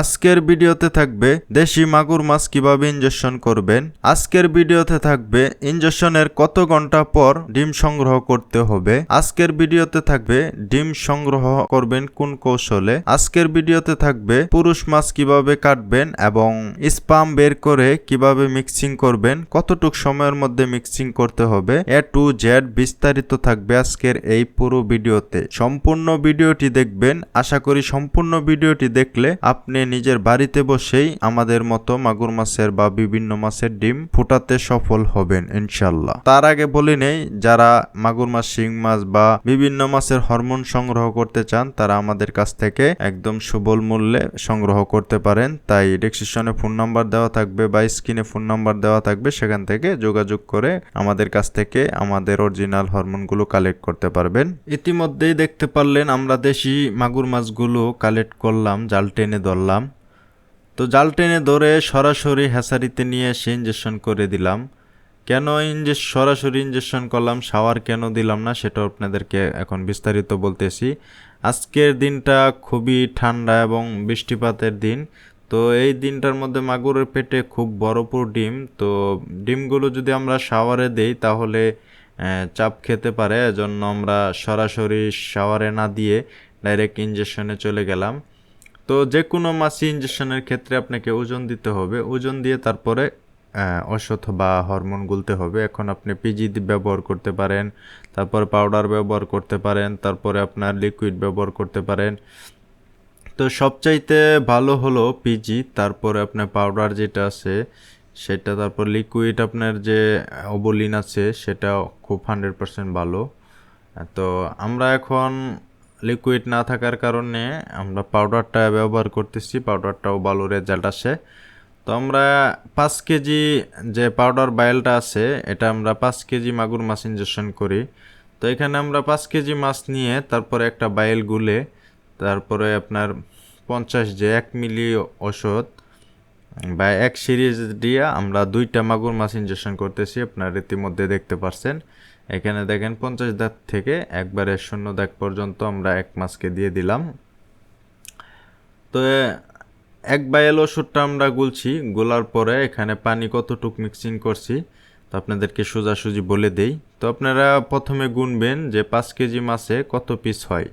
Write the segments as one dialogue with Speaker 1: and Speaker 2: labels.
Speaker 1: আজকের ভিডিওতে থাকবে দেশি মাগুর মাছ কীভাবে ইনজেকশন করবেন। আজকের ভিডিওতে থাকবে ইনজেকশনের কত ঘণ্টা পর ডিম সংগ্রহ করতে হবে। আজকের ভিডিওতে থাকবে ডিম সংগ্রহ করবেন কোন কৌশলে। আজকের ভিডিওতে থাকবে পুরুষ মাছ কীভাবে কাটবেন এবং স্পাম বের করে কীভাবে মিক্সিং করবেন। কতটুক সময়ের মধ্যে মিক্সিং করতে হবে। এ টু জেড বিস্তারিত থাকবে আজকের এই পুরো ভিডিওতে। সম্পূর্ণ ভিডিওটি দেখবেন। আশা করি সম্পূর্ণ ভিডিওটি দেখলে আপনি নিজের বাড়িতে বসেই আমাদের মতো মাগুর মাছের বা বিভিন্ন মাছের ডিম ফুটাতে সফল হবেন ইনশাল্লাহ তার আগে বলে নেই, যারা মাগুর মাছ, শিং মাছ বা বিভিন্ন মাছের হরমোন সংগ্রহ করতে চান, তারা আমাদের কাছ থেকে একদম সুবল মূল্যে সংগ্রহ করতে পারেন। তাই ডেসক্রিপশনে ফোন নাম্বার দেওয়া থাকবে বা স্ক্রিনে ফোন নাম্বার দেওয়া থাকবে, সেখান থেকে যোগাযোগ করে আমাদের কাছ থেকে আমাদের অরিজিনাল হরমোনগুলো কালেক্ট করতে পারবেন। ইতিমধ্যেই দেখতে পারলেন, আমরা দেশি মাগুর মাছগুলো কালেক্ট করলাম, জাল টেনে ধরলাম। তো জাল টেনে ধরে সরাসরি হ্যাসারিতে নিয়ে এসে ইঞ্জেকশন করে দিলাম। কেন ইঞ্জে সরাসরি ইঞ্জেকশন করলাম শাওয়ার কেন দিলাম না, সেটা আপনাদেরকে এখন বিস্তারিত বলতেছি। আজকের দিনটা খুবই ঠান্ডা এবং বৃষ্টিপাতের দিন। তো এই দিনটার মধ্যে মাগুরের পেটে খুব বড়পুর ডিম। তো ডিমগুলো যদি আমরা শাওয়ারে দেই, তাহলে চাপ খেতে পারে। এজন্য আমরা সরাসরি শাওয়ারে না দিয়ে ডাইরেক্ট ইঞ্জেকশনে চলে গেলাম। তো যে কোনো মাছি ইঞ্জেকশনের ক্ষেত্রে আপনাকে ওজন দিতে হবে। ওজন দিয়ে তারপরে ওষুধ বা হরমোন গুলতে হবে। এখন আপনি পিজি ব্যবহার করতে পারেন, তারপরে পাউডার ব্যবহার করতে পারেন, তারপরে আপনার লিকুইড ব্যবহার করতে পারেন। তো সবচাইতে ভালো হলো পিজি তারপরে আপনার পাউডার যেটা আছে, সেটা তারপর লিকুইড আপনার যে ওবলিন আছে সেটা খুব হান্ড্রেড পার্সেন্ট ভালো। তো আমরা এখন লিকুইড না থাকার কারণে আমরা পাউডারটা ব্যবহার করতেছি পাউডারটাও ভালো রেজাল্ট আসে। তো আমরা পাঁচ কেজি যে পাউডার বায়েলটা আছে, এটা আমরা পাঁচ কেজি মাগুর মাছ ইনজেকশন করি। তো এখানে আমরা পাঁচ কেজি মাছ নিয়ে তারপরে একটা বায়েল গুলে, তারপরে আপনার পঞ্চাশ যে এক মিলি ওষুধ বা এক সিরিজ দিয়ে আমরা দুইটা মাগুর মাছ ইনজেকশন করতেছি, আপনার ইতিমধ্যে দেখতে পারছেন। এখানে দেখেন পঞ্চাশ দাগ থেকে একবারে শূন্য দাগ পর্যন্ত আমরা এক মাসকে দিয়ে দিলাম। তো এক বায়াল ওষুধটা আমরা গুলছি, গোলার পরে এখানে পানি কতটুক মিক্সিং করছি, তো আপনাদেরকে সোজাসুজি বলে দেই। তো আপনারা প্রথমে গুনবেন যে পাঁচ কেজি মাছে কত পিস হয়।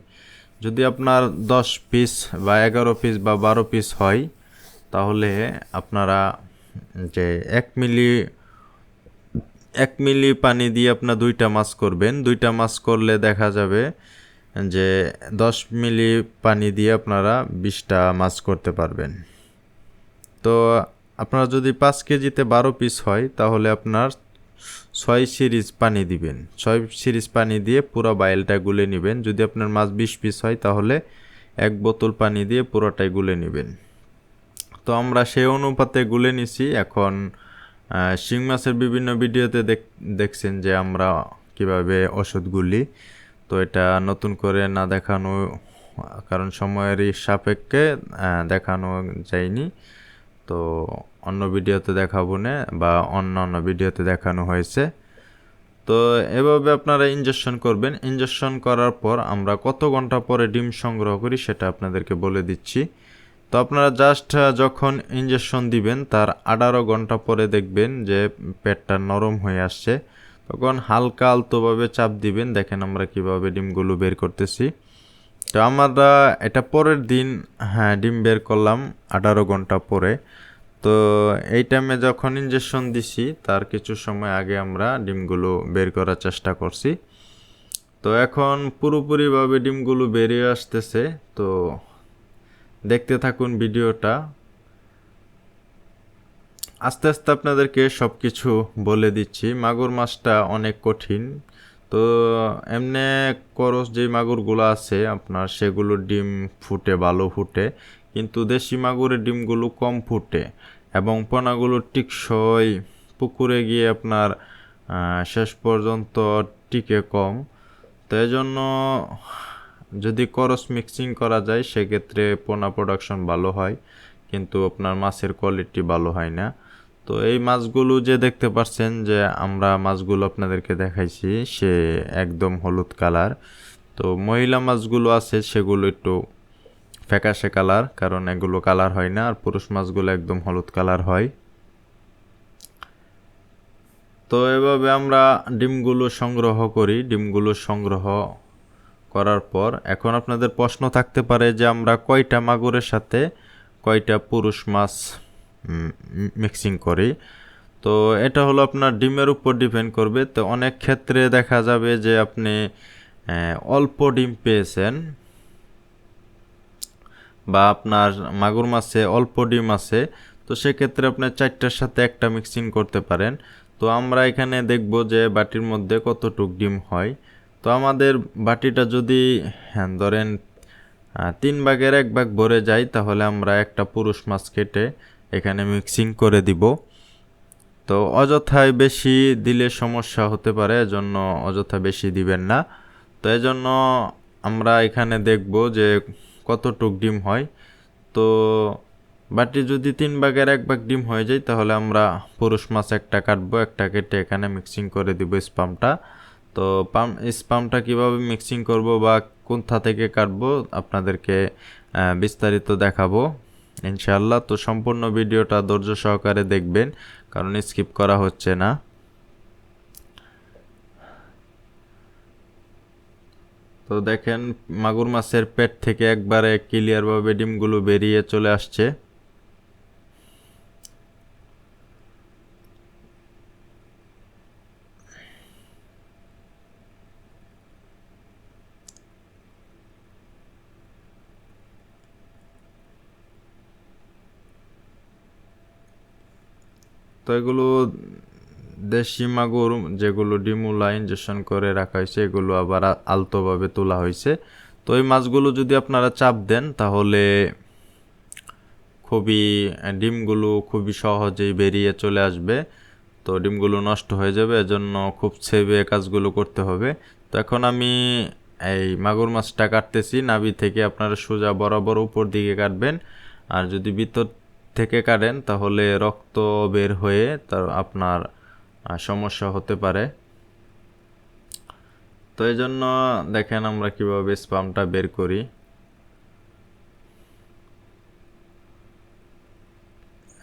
Speaker 1: যদি আপনার দশ পিস বা এগারো পিস বা বারো পিস হয়, তাহলে আপনারা যে এক মিলি এক মিলি পানি দিয়ে আপনার দুইটা মাছ করবেন। দুইটা মাছ করলে দেখা যাবে যে দশ মিলি পানি দিয়ে আপনারা বিশটা মাছ করতে পারবেন। তো আপনারা যদি পাঁচ কেজিতে বারো পিস হয়, তাহলে আপনার ছয় সিরিজ পানি দিবেন। ছয় সিরিজ পানি দিয়ে পুরো বাইলটা গুলে নেবেন। যদি আপনার মাছ বিশ পিস হয়, তাহলে এক বোতল পানি দিয়ে পুরোটাই গুলে নেবেন। তো আমরা সেই অনুপাতে গুলে নিছি। এখন শিং মাছের বিভিন্ন ভিডিওতে দেখ- দেখছেন যে আমরা কীভাবে ওষুধ গুলি, তো এটা নতুন করে না দেখানো, কারণ সময়েরই সাপেক্ষে দেখানো যায়নি। তো অন্য ভিডিওতে দেখাবো না, বা অন্য অন্য ভিডিওতে দেখানো হয়েছে। তো এভাবে আপনারা ইনজেকশন করবেন। ইনজেকশন করার পর আমরা কত ঘণ্টা পরে ডিম সংগ্রহ করি সেটা আপনাদেরকে বলে দিচ্ছি। তো আপনারা জাস্ট যখন ইনজেকশন দিবেন, তার আঠারো ঘণ্টা পরে দেখবেন যে পেটটা নরম হয়ে আসছে। তখন হালকা আলতোভাবে চাপ দিবেন। দেখেন আমরা কীভাবে ডিমগুলো বের করতেছি। তো আমরা এটা পরের দিন হ্যাঁ ডিম বের করলাম আঠারো ঘণ্টা পরে। তো এই টাইমে যখন ইনজেকশন দিছি, তার কিছু সময় আগে আমরা ডিমগুলো বের করার চেষ্টা করছি। তো এখন পুরোপুরিভাবে ডিমগুলো বেরিয়ে আসতেছে। তো দেখতে থাকুন ভিডিওটা। আস্তে আস্তে আপনাদেরকে সব কিছু বলে দিচ্ছি। মাগুর মাছটা অনেক কঠিন। তো এমনি করস যে মাগুরগুলো আছে আপনার, সেগুলো ডিম ফুটে ভালো ফুটে। কিন্তু দেশি মাগুরের ডিমগুলো কম ফুটে এবং পোনাগুলো টিকসই পুকুরে গিয়ে আপনার শেষ পর্যন্ত টিকে কম। তো জন্য যদি করস মিক্সিং করা যায়, সেক্ষেত্রে পোনা প্রোডাকশন ভালো হয়, কিন্তু আপনার মাছের কোয়ালিটি ভালো হয় না। তো এই মাছগুলো যে দেখতে পাচ্ছেন যে আমরা মাছগুলো আপনাদেরকে দেখাইছি, সে একদম হলুদ কালার। তো মহিলা মাছগুলো আছে, সেগুলো একটু ফ্যাকাশে কালার, কারণ এগুলো কালার হয় না, আর পুরুষ মাছগুলো একদম হলুদ কালার হয়। তো এভাবে আমরা ডিমগুলো সংগ্রহ করি ডিমগুলো সংগ্রহ করার পর এখন আপনাদের প্রশ্ন থাকতে পারে যে আমরা কয়টা মাগুরের সাথে কয়টা পুরুষ মাছ মিক্সিং করি। তো এটা হলো আপনার ডিমের উপর ডিপেন্ড করবে। তো অনেক ক্ষেত্রে দেখা যাবে যে আপনি অল্প ডিম পেয়েছেন বা আপনার মাগুর মাছে অল্প ডিম আছে, তো সেক্ষেত্রে আপনি চারটার সাথে একটা মিক্সিং করতে পারেন। তো আমরা এখানে দেখব যে বাটির মধ্যে কতটুক ডিম হয়। তো আমাদের বাটিটা যদি হ্যাঁ, ধরেন তিন ভাগের এক ভাগ ভরে যায় তাহলে আমরা একটা পুরুষ মাছ কেটে এখানে মিক্সিং করে দিব। তো অযথায় বেশি দিলে সমস্যা হতে পারে এজন্য অযথা বেশি দিবেন না। তো এজন্য আমরা এখানে দেখব যে কতটুক ডিম হয়। তো বাটি যদি তিন ভাগের এক ভাগ ডিম হয়ে যায় তাহলে আমরা পুরুষ মাছ একটা কাটবো একটা কেটে এখানে মিক্সিং করে দিব স্পামটা। তো পাম স্পামটা কীভাবে মিক্সিং করব বা কোথা থেকে কাটবো আপনাদেরকে বিস্তারিত দেখাবো। ইনশাআল্লাহ, তো সম্পূর্ণ ভিডিওটা ধৈর্য সহকারে দেখবেন, কারণ স্কিপ করা হচ্ছে না। তো দেখেন, মাগুর মাছের পেট থেকে একবারে ক্লিয়ারভাবে ডিমগুলো বেরিয়ে চলে আসছে। তো এগুলো দেশি মাগুর যেগুলো ডিমুলা ইনজেকশন করে রাখা হয়েছে, এগুলো আবার আলতোভাবে তোলা হয়েছে। তো এই মাছগুলো যদি আপনারা চাপ দেন, তাহলে খুবই ডিমগুলো খুবই সহজেই বেরিয়ে চলে আসবে। তো ডিমগুলো নষ্ট হয়ে যাবে, এজন্য খুব সেভে কাজগুলো করতে হবে। তো এখন আমি এই মাগুর মাছটা কাটতেছি, নাভি থেকে আপনারা সোজা বরাবর উপর দিকে কাটবেন। আর যদি ভিতর থেকে কাটেন, তাহলে রক্ত বের হয়ে তার আপনার সমস্যা হতে পারে। তো এই জন্য দেখেন আমরা কীভাবে স্পামটা বের করি।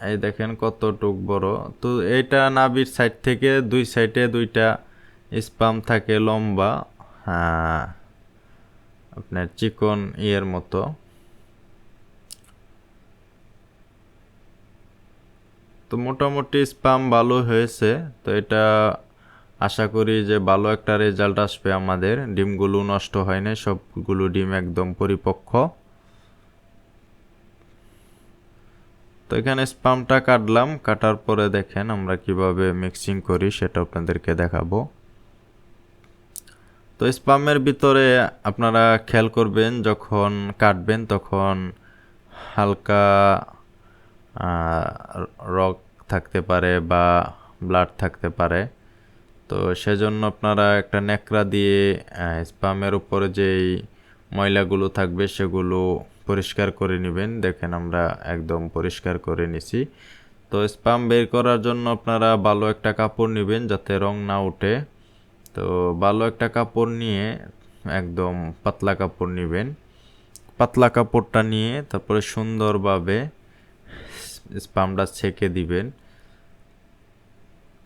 Speaker 1: এই দেখেন কতটুক বড়। তো এইটা নাভির সাইড থেকে দুই সাইডে দুইটা স্পাম থাকে লম্বা হ্যাঁ আপনার চিকন ইয়ের মতো। তো মোটামুটি স্পাম ভালো হয়েছে। তো এটা আশা করি যে ভালো একটা রেজাল্ট আসবে আমাদের। ডিমগুলো নষ্ট হয় না সবগুলো ডিম একদম পরিপক্ক। তো এখানে স্পামটা কাটলাম, কাটার পরে দেখেন আমরা কীভাবে মিক্সিং করি, সেটা আপনাদেরকে দেখাবো। তো স্পামের ভিতরে আপনারা খেয়াল করবেন, যখন কাটবেন তখন হালকা রক থাকতে পারে বা ব্লাড থাকতে পারে। তো সেজন্য আপনারা একটা ন্যাকড়া দিয়ে স্পামের উপরে যেই ময়লাগুলো থাকবে সেগুলো পরিষ্কার করে নেবেন। দেখেন আমরা একদম পরিষ্কার করে নিছি। তো স্পাম বের করার জন্য আপনারা ভালো একটা কাপড় নেবেন যাতে রং না ওঠে তো ভালো একটা কাপড় নিয়ে একদম পাতলা কাপড় নেবেন। পাতলা কাপড়টা নিয়ে তারপরে সুন্দরভাবে স্পামটা ছেঁকে দিবেন।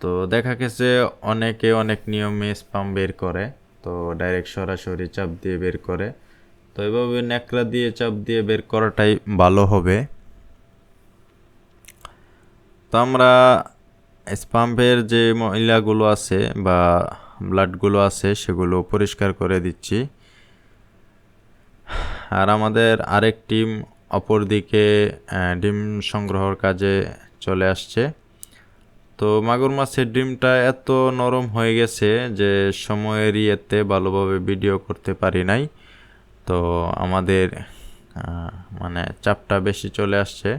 Speaker 1: তো দেখা গেছে অনেকে অনেক নিয়মে স্পাম বের করে। তো ডাইরেক্ট সরাসরি চাপ দিয়ে বের করে। তো এভাবে ন্যাকড়া দিয়ে চাপ দিয়ে বের করাটাই ভালো হবে। তো আমরা স্পাম্পের যে ময়লাগুলো আছে বা ব্লাডগুলো আছে সেগুলো পরিষ্কার করে দিচ্ছি। আর আমাদের আরেক টিম অপরদিকে ডিম সংগ্রহর কাজে চলে আসছে। তো মাগুর মাছের ডিমটা এত নরম হয়ে গেছে যে সময়ের ইয়েতে ভালোভাবে ভিডিও করতে পারি নাই। তো আমাদের মানে চাপটা বেশি চলে আসছে।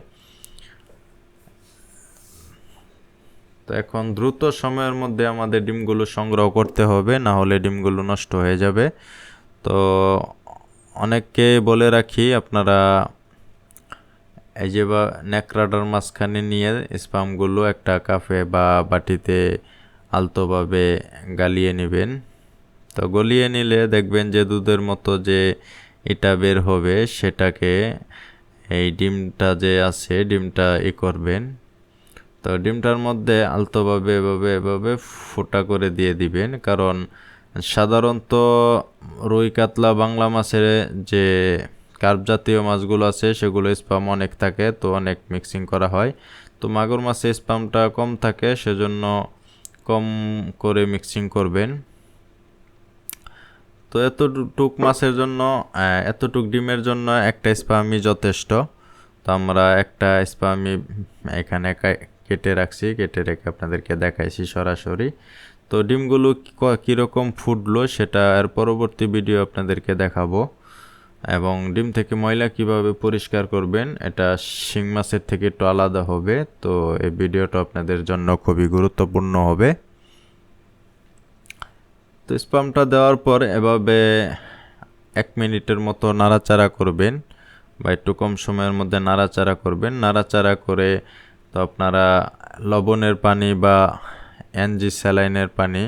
Speaker 1: তো এখন দ্রুত সময়ের মধ্যে আমাদের ডিমগুলো সংগ্রহ করতে হবে, না হলে ডিমগুলো নষ্ট হয়ে যাবে। তো অনেককে বলে রাখি, আপনারা এই যে বা ন্যাকড়াটার মাঝখানে নিয়ে স্পামগুলো একটা কাফে বা বাটিতে আলতোভাবে গালিয়ে নেবেন। তো গলিয়ে নিলে দেখবেন যে দুধের মতো যে এটা বের হবে, সেটাকে এই ডিমটা যে আছে ডিমটা এ করবেন। তো ডিমটার মধ্যে আলতোভাবে এভাবে এভাবে ফোটা করে দিয়ে দিবেন। কারণ সাধারণত রুই কাতলা বাংলা মাছের যে কার্প জাতীয় মাছগুলো আছে, সেগুলো স্পাম অনেক থাকে, তো অনেক মিক্সিং করা হয়। তো মাগুর মাছে স্পামটা কম থাকে, সেজন্য কম করে মিক্সিং করবেন। তো এতটুক মাছের জন্য এতটুক ডিমের জন্য একটা স্পামই যথেষ্ট। তো আমরা একটা স্পামি এখানে কেটে রাখছি, কেটে রেখে আপনাদেরকে দেখাইছি সরাসরি। তো ডিমগুলো কীরকম ফুটলো সেটা এর পরবর্তী ভিডিও আপনাদেরকে দেখাবো। এবং ডিম থেকে ময়লা কীভাবে পরিষ্কার করবেন, এটা শিং মাছের থেকে একটু আলাদা হবে। তো এই ভিডিওটা আপনাদের জন্য খুবই গুরুত্বপূর্ণ হবে। তো স্পামটা দেওয়ার পর এভাবে এক মিনিটের মতো নাড়াচাড়া করবেন বা একটু কম সময়ের মধ্যে নাড়াচাড়া করবেন। নাড়াচাড়া করে তো আপনারা লবণের পানি বা এনজি স্যালাইনের পানি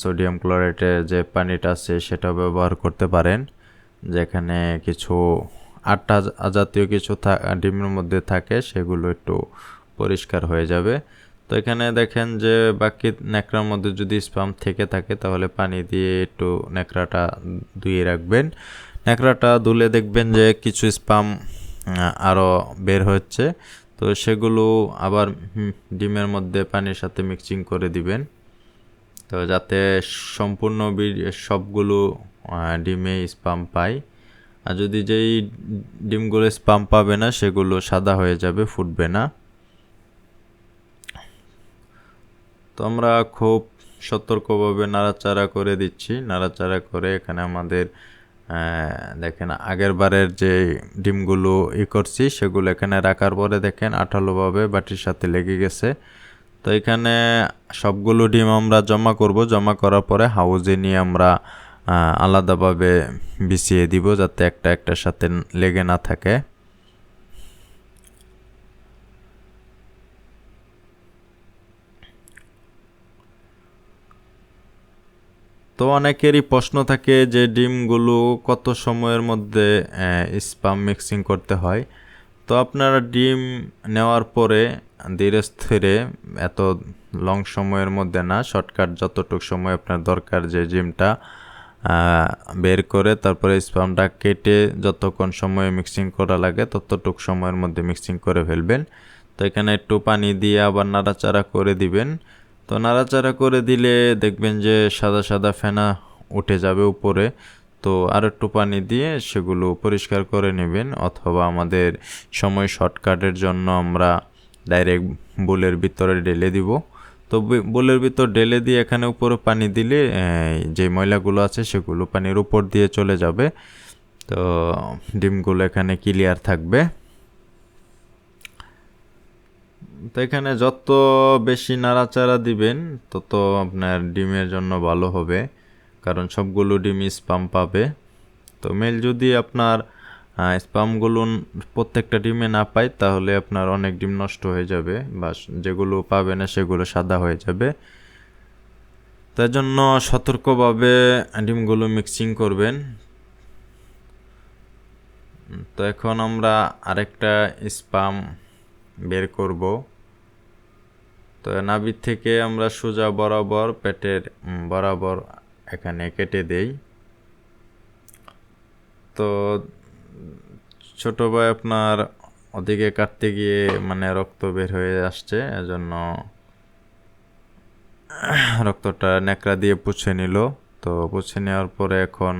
Speaker 1: সোডিয়াম ক্লোরাইডের যে পানিটা আছে সেটা ব্যবহার করতে পারেন। যেখানে কিছু আটা জাতীয় কিছু ডিমের মধ্যে থাকে, সেগুলো একটু পরিষ্কার হয়ে যাবে। তো এখানে দেখেন যে বাকি ন্যাকড়ার মধ্যে যদি স্পাম থেকে থাকে, তাহলে পানি দিয়ে একটু ন্যাকড়াটা ধুয়ে রাখবেন। ন্যাকড়াটা ধুলে দেখবেন যে কিছু স্পাম আরও বের হচ্ছে। তো সেগুলো আবার ডিমের মধ্যে পানির সাথে মিক্সিং করে দিবেন। তো যাতে সম্পূর্ণ সবগুলো ডিমে স্পাম পায়। আর যদি যেই ডিমগুলো স্পাম পাবে না, সেগুলো সাদা হয়ে যাবে, ফুটবে না। তো আমরা খুব সতর্কভাবে নাড়াচাড়া করে দিচ্ছি। নাড়াচাড়া করে এখানে আমাদের দেখেন আগের বারের যে ডিমগুলো ই করছি, সেগুলো এখানে রাখার পরে দেখেন আঠালোভাবে বাটির সাথে লেগে গেছে। তো এখানে সবগুলো ডিম আমরা জমা করব। জমা করার পরে হাউজে নিয়ে আমরা আলাদাভাবে বিছিয়ে দিব যাতে একটা একটার সাথে লেগে না থাকে। তো অনেকেরই প্রশ্ন থাকে যে ডিমগুলো কত সময়ের মধ্যে স্পাম মিক্সিং করতে হয়। তো আপনারা ডিম নেওয়ার পরে ধীরে স্থিরে এত লং সময়ের মধ্যে না শর্টকাট যতটুকু সময় আপনার দরকার যে জিমটা বের করে তারপরে স্পামটা কেটে যতক্ষণ সময়ে মিক্সিং করা লাগে ততটুক সময়ের মধ্যে মিক্সিং করে ফেলবেন। তো এখানে একটু পানি দিয়ে আবার নাড়াচাড়া করে দিবেন। তো নাড়াচাড়া করে দিলে দেখবেন যে সাদা সাদা ফেনা উঠে যাবে উপরে। তো আর একটু পানি দিয়ে সেগুলো পরিষ্কার করে নেবেন অথবা আমাদের সময় শর্টকাটের জন্য আমরা ডাইরেক্ট বুলের ভিতরে ঢেলে দিব। তো বুলের ভিতর ঢেলে দিয়ে এখানে উপরে পানি দিলে যে ময়লাগুলো আছে সেগুলো পানির উপর দিয়ে চলে যাবে। তো ডিমগুলো এখানে ক্লিয়ার থাকবে। তো এখানে যত বেশি নাড়াচাড়া দিবেন, তত আপনার ডিমের জন্য ভালো হবে। কারণ সবগুলো ডিম স্পাম পাবে। তো মেল যদি আপনার স্পামগুলো প্রত্যেকটা ডিমে না পাই, তাহলে আপনার অনেক ডিম নষ্ট হয়ে যাবে বা যেগুলো পাবে না সেগুলো সাদা হয়ে যাবে। তার জন্য সতর্কভাবে ডিমগুলো মিক্সিং করবেন। তো এখন আমরা আরেকটা স্পাম বের করব। তো নাভির থেকে আমরা সোজা বরাবর পেটের বরাবর এখানে কেটে দেই। তো ছোট ভাই আপনার ওদিকে কাটতে গিয়ে মানে রক্ত বের হয়ে আসছে, এজন্য রক্তটা ন্যাকড়া দিয়ে পুছে নিল। তো পুছে নেওয়ার পরে এখন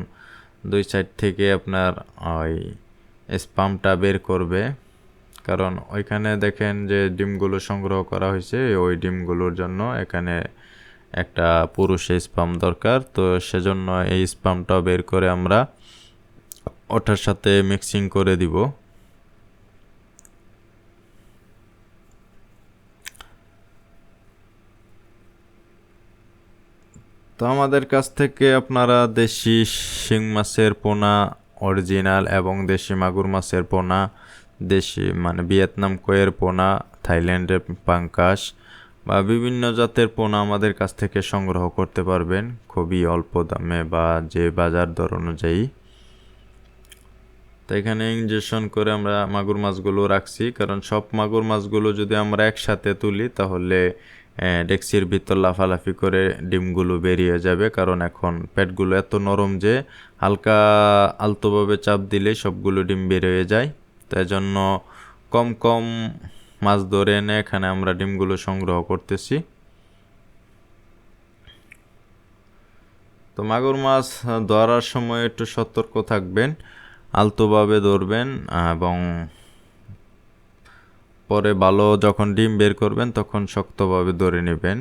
Speaker 1: দুই সাইড থেকে আপনার ওই স্পামটা বের করবে। কারণ ওইখানে দেখেন যে ডিমগুলো সংগ্রহ করা হয়েছে, ওই ডিমগুলোর জন্য এখানে একটা পুরুষ স্পাম দরকার। তো সেজন্য এই স্পামটা বের করে আমরা ওটার সাথে মিক্সিং করে দিব। তো আমাদের কাছ থেকে আপনারা দেশি শিং মাছের পোনা অরিজিনাল এবং দেশি মাগুর মাছের পোনা, দেশি মানে ভিয়েতনাম কয়ের পোনা, থাইল্যান্ডের পাঙ্কাশ বা বিভিন্ন জাতের পোনা আমাদের কাছ থেকে সংগ্রহ করতে পারবেন। খুবই অল্প দামে বা যে বাজার দর অনুযায়ী। তো এখানে ইঞ্জেকশন করে আমরা মাগুর মাছগুলো রাখছি। কারণ সব মাগুর মাছগুলো যদি আমরা একসাথে তুলি, তাহলে ডেক্সির ভিতর লাফালাফি করে ডিমগুলো বেরিয়ে যাবে। কারণ এখন পেটগুলো এত নরম যে হালকা আলতোভাবে চাপ দিলে সবগুলো ডিম বেরিয়ে যায়। তাই জন্য কম কম মাছ ধরে এনে এখানে আমরা ডিমগুলো সংগ্রহ করতেছি। তো মাগুর মাছ ধরার সময় একটু সতর্ক থাকবেন। আলতোভাবে ধরবেন এবং পরে ভালো যখন ডিম বের করবেন তখন শক্তভাবে ধরে নেবেন।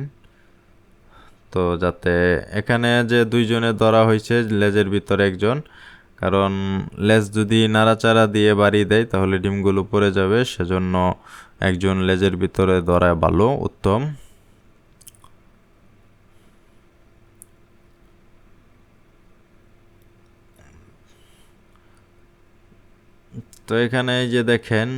Speaker 1: তো যাতে এখানে যে দুইজনে ধরা হয়েছে, লেজের ভিতরে একজন, কারণ লেজ যদি নাড়াচাড়া দিয়ে বাড়ি দেয় তাহলে ডিমগুলো পড়ে যাবে, সেজন্য একজন লেজের ভিতরে ধরা ভালো, উত্তম। তো এখানে যে দেখেন